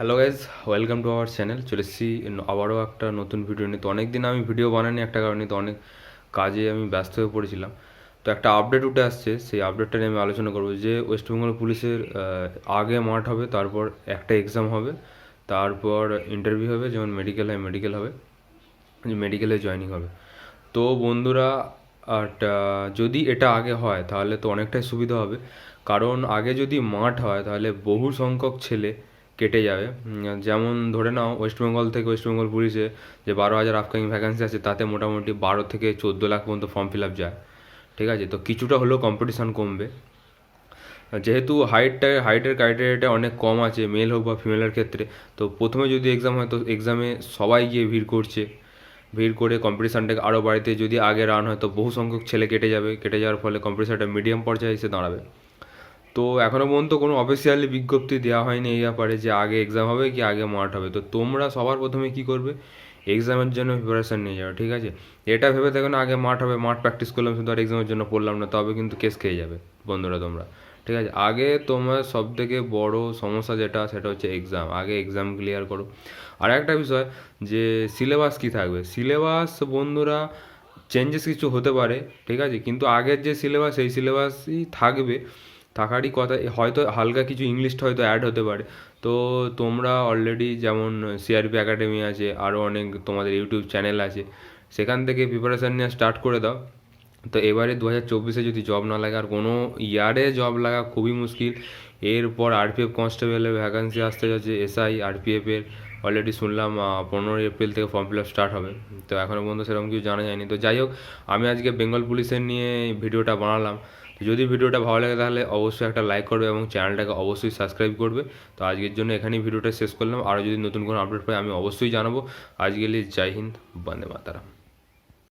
Hello guys welcome to our channel চলে এসেছি। আবারও একটা নতুন ভিডিও নিয়ে। তো অনেক দিন আমি ভিডিও বানাইনি একটা কারণে, তো অনেক কাজে আমি ব্যস্ত হয়ে পড়েছিলাম। তো একটা আপডেট উঠে আসছে। সেই আপডেটটা নিয়ে আমি আলোচনা করব যে ওয়েস্ট বেঙ্গল পুলিশের আগে মাঠ হবে, তারপর একটা এক্সাম হবে, তারপর ইন্টারভিউ হবে, যেমন মেডিকেল হয় মেডিকেল হবে মেডিকেলে জয়েনিং হবে। তো বন্ধুরা আর যদি এটা আগে হয়, তাহলে তো অনেকটাই সুবিধা হবে। কারণ আগে যদি মাঠ হয়, তাহলে বহু সংখ্যক ছেলে কেটে যাবে। যেমন ধরে নাও ওয়েস্টবেঙ্গল থেকে ওয়েস্ট বেঙ্গল পুলিশে যে বারো হাজার আপকামিং ভ্যাকান্সি আছে, তাতে মোটামুটি বারো থেকে চোদ্দ লাখ পর্যন্ত ফর্ম ফিল আপ যায়। ঠিক আছে? তো কিছুটা হলেও কম্পিটিশান কমবে। যেহেতু হাইটটা হাইটের ক্রাইটেরিয়াটা অনেক কম আছে মেল হোক বা ফিমেলের ক্ষেত্রে, তো প্রথমে যদি এক্সাম হয়, তো এক্সামে সবাই গিয়ে ভিড় করছে। ভিড় করে কম্পিটিশানটাকে আরও বাড়িতে যদি আগে রান হয়, তো বহু সংখ্যক ছেলে কেটে যাবে। কেটে যাওয়ার ফলে কম্পিটিশানটা মিডিয়াম পর্যায়ে এসে দাঁড়াবে। তো এখনও পর্যন্ত কোনো অফিসিয়ালি বিজ্ঞপ্তি দেওয়া হয়নি এই ব্যাপারে যে আগে এক্সাম হবে কি আগে মাঠ হবে। তো তোমরা সবার প্রথমে কি করবে? এক্সামের জন্য প্রিপারেশান নিয়ে যাবে ঠিক আছে? এটা ভেবে দেখো না, আগে মাঠ হবে মাঠ প্র্যাকটিস করলাম, শুধু আর এক্সামের জন্য পড়লাম না, তবে কিন্তু কেস খেয়ে যাবে বন্ধুরা তোমরা, ঠিক আছে? আগে তোমার সব থেকে বড় সমস্যা যেটা, সেটা হচ্ছে এক্সাম আগে এক্সাম ক্লিয়ার করো। আর একটা বিষয় যে সিলেবাস কি থাকবে? সিলেবাস বন্ধুরা চেঞ্জেস কিছু হতে পারে, ঠিক আছে? কিন্তু আগের যে সিলেবাস সেই সিলেবাসই থাকবে। থাকারই কথা, হয়তো হালকা কিছু ইংলিশটা হয়তো অ্যাড হতে পারে। তো তোমরা অলরেডি যেমন সিআরপি একাডেমি আছে আরও অনেক তোমাদের ইউটিউব চ্যানেল আছে, সেখান থেকে প্রিপারেশান নেওয়া স্টার্ট করে দাও। তো এবারে দু হাজার চব্বিশে যদি জব না লাগে, আর কোনো ইয়ারে জব লাগা খুবই মুশকিল। এরপর আরপিএফ কনস্টেবলের ভ্যাকান্সি আসতে যাচ্ছে এসআই আরপিএফের অলরেডি শুনলাম পনেরোই এপ্রিল থেকে ফর্ম ফিল আপ স্টার্ট হবে। তো এখনও পর্যন্ত সেরকম কিছু জানা যায়নি। তো যাই হোক, আমি আজকে বেঙ্গল পুলিশের নিয়ে ভিডিওটা বানালাম। যদি ভিডিওটা ভালো লাগে তাহলে অবশ্যই একটা লাইক করবে এবং চ্যানেলটাকে অবশ্যই সাবস্ক্রাইব করবে। তো আজকের জন্য এখানেই ভিডিওটা শেষ করলাম। আরও যদি নতুন কোনো আপডেট পাই, আমি অবশ্যই জানাব। আজকে জয় হিন্দ, বন্দে মাতারাম।